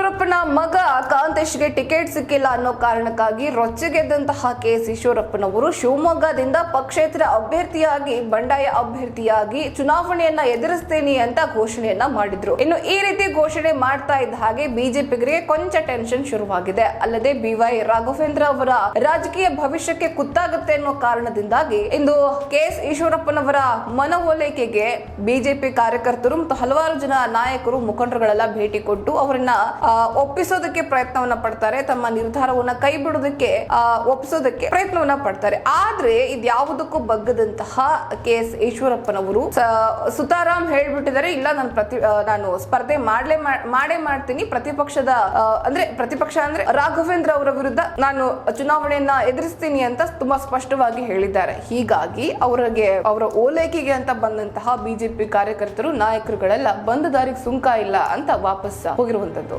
ಈಶ್ವರಪ್ಪನ ಮಗ ಕಾಂತೇಶ್ಗೆ ಟಿಕೆಟ್ ಸಿಕ್ಕಿಲ್ಲ ಅನ್ನೋ ಕಾರಣಕ್ಕಾಗಿ ರೊಚ್ಚಿಗೆದ್ದಂತಹ ಕೆ ಎಸ್ ಈಶ್ವರಪ್ಪನವರು ಶಿವಮೊಗ್ಗದಿಂದ ಪಕ್ಷೇತರ ಅಭ್ಯರ್ಥಿಯಾಗಿ, ಬಂಡಾಯ ಅಭ್ಯರ್ಥಿಯಾಗಿ ಚುನಾವಣೆಯನ್ನ ಎದುರಿಸ್ತೇನೆ ಅಂತ ಘೋಷಣೆಯನ್ನ ಮಾಡಿದ್ರು. ಇನ್ನು ಈ ರೀತಿ ಘೋಷಣೆ ಮಾಡ್ತಾ ಇದ್ದ ಹಾಗೆ ಬಿಜೆಪಿಗರಿಗೆ ಕೊಂಚ ಟೆನ್ಷನ್ ಶುರುವಾಗಿದೆ. ಅಲ್ಲದೆ ಬಿವೈ ರಾಘವೇಂದ್ರ ಅವರ ರಾಜಕೀಯ ಭವಿಷ್ಯಕ್ಕೆ ಕುತ್ತಾಗುತ್ತೆ ಅನ್ನೋ ಕಾರಣದಿಂದಾಗಿ ಇಂದು ಕೆ ಎಸ್ ಈಶ್ವರಪ್ಪನವರ ಮನವೊಲೈಕೆಗೆ ಬಿಜೆಪಿ ಕಾರ್ಯಕರ್ತರು ಮತ್ತು ಹಲವಾರು ಜನ ನಾಯಕರು ಮುಖಂಡರುಗಳೆಲ್ಲ ಭೇಟಿ ಕೊಟ್ಟು ಅವರನ್ನ ಒಪ್ಪಿಸೋದಕ್ಕೆ ಪ್ರಯತ್ನವನ್ನ ಪಡ್ತಾರೆ, ತಮ್ಮ ನಿರ್ಧಾರವನ್ನ ಕೈ ಬಿಡೋದಕ್ಕೆ ಒಪ್ಪಿಸೋದಕ್ಕೆ ಪ್ರಯತ್ನವನ್ನ ಪಡ್ತಾರೆ. ಆದ್ರೆ ಇದ್ಯಾವುದಕ್ಕೂ ಬಗ್ಗದಂತಹ ಕೆ ಎಸ್ ಈಶ್ವರಪ್ಪನವರು ಸುತಾರಾಮ್ ಹೇಳ್ಬಿಟ್ಟಿದ್ದಾರೆ, ಇಲ್ಲ ನಾನು ಪ್ರತಿ ನಾನು ಸ್ಪರ್ಧೆ ಮಾಡಲೇ ಮಾಡೇ ಮಾಡ್ತೀನಿ, ಪ್ರತಿಪಕ್ಷದ ಅಂದ್ರೆ ಪ್ರತಿಪಕ್ಷ ಅಂದ್ರೆ ರಾಘವೇಂದ್ರ ಅವರ ವಿರುದ್ಧ ನಾನು ಚುನಾವಣೆಯನ್ನ ಎದುರಿಸ್ತೀನಿ ಅಂತ ತುಂಬಾ ಸ್ಪಷ್ಟವಾಗಿ ಹೇಳಿದ್ದಾರೆ. ಹೀಗಾಗಿ ಅವರಿಗೆ, ಅವರ ಓಲೈಕೆಗೆ ಅಂತ ಬಂದಂತಹ ಬಿಜೆಪಿ ಕಾರ್ಯಕರ್ತರು, ನಾಯಕರುಗಳೆಲ್ಲ ಬಂದ ದಾರಿಗೆ ಸುಂಕ ಇಲ್ಲ ಅಂತ ವಾಪಸ್ ಹೋಗಿರುವಂತದ್ದು.